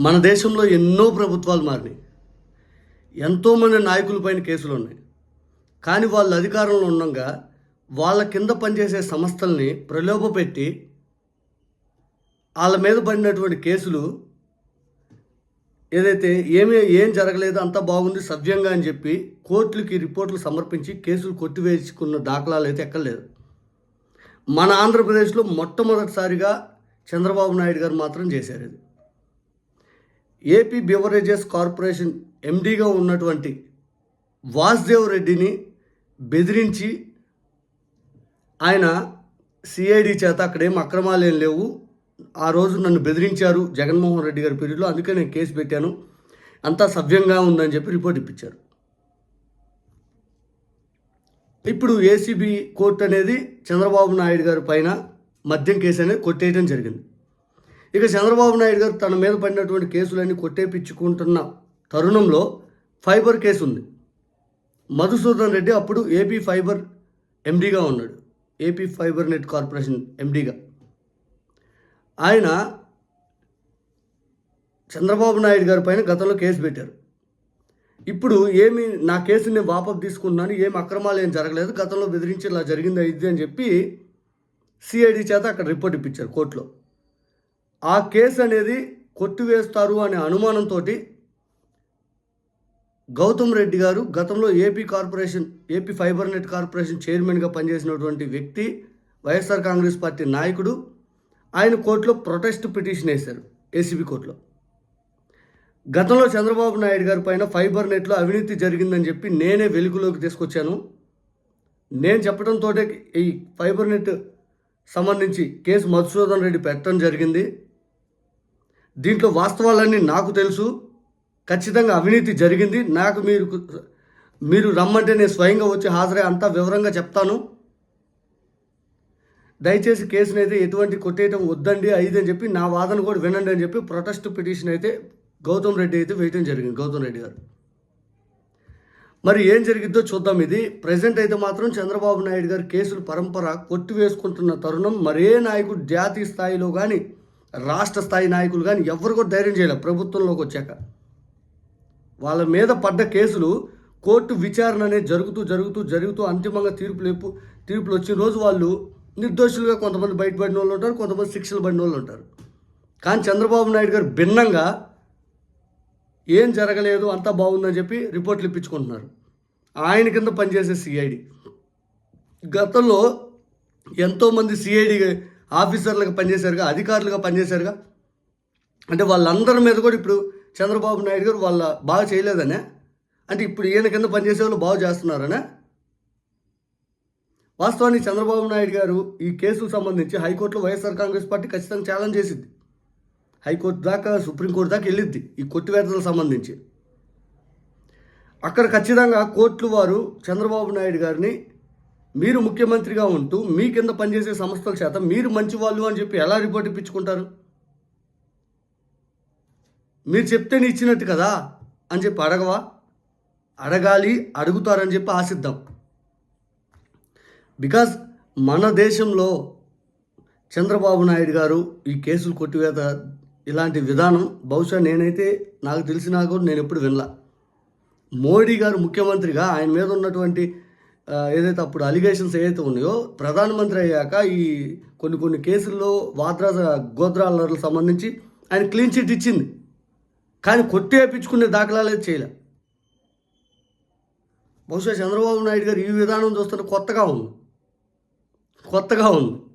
మన దేశంలో ఎన్నో ప్రభుత్వాలు మారినాయి. ఎంతోమంది నాయకులపైన కేసులు ఉన్నాయి. కానీ వాళ్ళు అధికారంలో ఉండగా వాళ్ళ కింద పనిచేసే సంస్థల్ని ప్రలోభపెట్టి వాళ్ళ మీద పడినటువంటి కేసులు ఏదైతే ఏమీ ఏం జరగలేదు అంతా బాగుంది సవ్యంగా అని చెప్పి కోర్టులకి రిపోర్ట్లు సమర్పించి కేసులు కొట్టివేసుకున్న దాఖలాలు అయితే ఎక్కర్లేదు. మన ఆంధ్రప్రదేశ్లో మొట్టమొదటిసారిగా చంద్రబాబు నాయుడు గారు మాత్రం చేశారు ఇది. ఏపీ బెవరేజెస్ కార్పొరేషన్ ఎండీగా ఉన్నటువంటి వాసుదేవ్ రెడ్డిని బెదిరించి ఆయన సిఐడి చేత అక్కడేం అక్రమాలు ఏం లేవు. ఆ రోజు నన్ను బెదిరించారు జగన్మోహన్ రెడ్డి గారి పీరియడ్లో. అందుకే నేను కేసు పెట్టాను. అంతా సవ్యంగా ఉందని చెప్పి రిపోర్ట్ ఇప్పించారు. ఇప్పుడు ఏసీబీ కోర్టు అనేది చంద్రబాబు నాయుడు గారి పైన మద్యం కేసు అనేది కొట్టేయడం జరిగింది. ఇక చంద్రబాబు నాయుడు గారు తన మీద పడినటువంటి కేసులన్నీ కొట్టేపించుకుంటున్న తరుణంలో ఫైబర్ కేసు ఉంది మధుసూదన్ రెడ్డి అప్పుడు ఏపీ ఫైబర్ ఎండీగా ఉన్నాడు. ఏపీ ఫైబర్ నెట్ కార్పొరేషన్ ఎండీగా. ఆయన చంద్రబాబు నాయుడు గారి పైన గతంలో కేసు పెట్టారు. ఇప్పుడు ఏమి నా కేసుని నేను వాపసు తీసుకుంటున్నాను ఏమి అక్రమాలు ఏం జరగలేదు గతంలో బెదిరించి ఇలా జరిగింది ఇది అని చెప్పి సిఐడి చేత అక్కడ రిపోర్ట్ ఇప్పించారు కోర్టులో. ఆ కేసు అనేది కొట్టివేస్తారు అనే అనుమానంతో గౌతమ్ రెడ్డి గారు గతంలో AP corporation AP fibre net corporation చైర్మన్గా పనిచేసినటువంటి వ్యక్తి వైఎస్ఆర్ కాంగ్రెస్ పార్టీ నాయకుడు ఆయన కోర్టులో ప్రొటెస్ట్ పిటిషన్ వేశారు ఏసీబీ కోర్టులో. గతంలో చంద్రబాబు నాయుడు గారి పైన ఫైబర్ నెట్లో అవినీతి జరిగిందని చెప్పి నేనే వెలుగులోకి తీసుకొచ్చాను. నేను చెప్పడంతో ఈ ఫైబర్ నెట్ సంబంధించి కేసు మధుసూదన్ రెడ్డి పెట్టడం జరిగింది. దీంట్లో వాస్తవాలన్నీ నాకు తెలుసు. ఖచ్చితంగా అవినీతి జరిగింది. నాకు మీరు మీరు రమ్మంటే నేను స్వయంగా వచ్చి హాజరై అంతా వివరంగా చెప్తాను. దయచేసి కేసుని అయితే ఎటువంటి కొట్టేయటం వద్దండి ఐదు అని చెప్పి నా వాదన కూడా వినండి అని చెప్పి ప్రొటెస్ట్ పిటిషన్ అయితే గౌతమ్ రెడ్డి అయితే వేయటం జరిగింది గౌతమ్ రెడ్డి గారు. మరి ఏం జరిగిద్దో చూద్దాం ఇది. ప్రజెంట్ అయితే మాత్రం చంద్రబాబు నాయుడు గారు కేసులు పరంపర కొట్టివేసుకుంటున్న తరుణం మరే నాయకుడు జాతీయ స్థాయిలో కానీ రాష్ట్ర స్థాయి నాయకులు కానీ ఎవరు కూడా ధైర్యం చేయలేదు ప్రభుత్వంలోకి వచ్చాక. వాళ్ళ మీద పడ్డ కేసులు కోర్టు విచారణ అనేది జరుగుతూ జరుగుతూ జరుగుతూ అంతిమంగా తీర్పు లేపు తీర్పులు వచ్చిన రోజు వాళ్ళు నిర్దోషులుగా కొంతమంది బయటపడిన వాళ్ళు ఉంటారు కొంతమంది శిక్షలు పడిన వాళ్ళు ఉంటారు. కానీ చంద్రబాబు నాయుడు గారు భిన్నంగా ఏం జరగలేదు అంతా బాగుందని చెప్పి రిపోర్ట్లు ఇప్పించుకుంటున్నారు. ఆయన కింద పనిచేసే సిఐడి. గతంలో ఎంతోమంది సిఐడి ఆఫీసర్లుగా పనిచేశారుగా అధికారులుగా పనిచేశారుగా? అంటే వాళ్ళందరి మీద కూడా ఇప్పుడు చంద్రబాబు నాయుడు గారు వాళ్ళ బాగా చేయలేదనే? అంటే ఇప్పుడు ఈయన కింద పనిచేసే వాళ్ళు బాగా చేస్తున్నారనే? వాస్తవానికి చంద్రబాబు నాయుడు గారు ఈ కేసుకు సంబంధించి హైకోర్టులో వైఎస్ఆర్ కాంగ్రెస్ పార్టీ ఖచ్చితంగా ఛాలెంజ్ చేసింది హైకోర్టు దాకా సుప్రీంకోర్టు దాకా వెళ్ళిద్ది ఈ కొట్టివేతలకు సంబంధించి. అక్కడ ఖచ్చితంగా కోర్టులు వారు చంద్రబాబు నాయుడు గారిని మీరు ముఖ్యమంత్రిగా ఉంటూ మీ కింద పనిచేసే సంస్థల చేత మీరు మంచి వాళ్ళు అని చెప్పి ఎలా రిపోర్ట్ ఇప్పించుకుంటారు? మీరు చెప్తేనే ఇచ్చినట్టు కదా అని చెప్పి అడగవా? అడగాలి అడుగుతారని చెప్పి ఆశిద్దాం. బికాజ్ మన దేశంలో చంద్రబాబు నాయుడు గారు ఈ కేసులు కొట్టివేత ఇలాంటి విధానం బహుశా నేనైతే నాకు తెలిసినా కూడా నేను ఎప్పుడు వినలా. మోడీ గారు ముఖ్యమంత్రిగా ఆయన మీద ఉన్నటువంటి ఏదైతే అప్పుడు అలిగేషన్స్ ఏదైతే ఉన్నాయో ప్రధానమంత్రి అయ్యాక ఈ కొన్ని కొన్ని కేసుల్లో వాద్రా గోద్రాలకు సంబంధించి ఆయన క్లీన్ చిట్ ఇచ్చింది. కానీ కొట్టి వేయించుకునే అయితే చేయలే. బహుశా చంద్రబాబు నాయుడు గారు ఈ విధానం చూస్తుంటే కొత్తగా ఉంది. కొత్తగా ఉంది.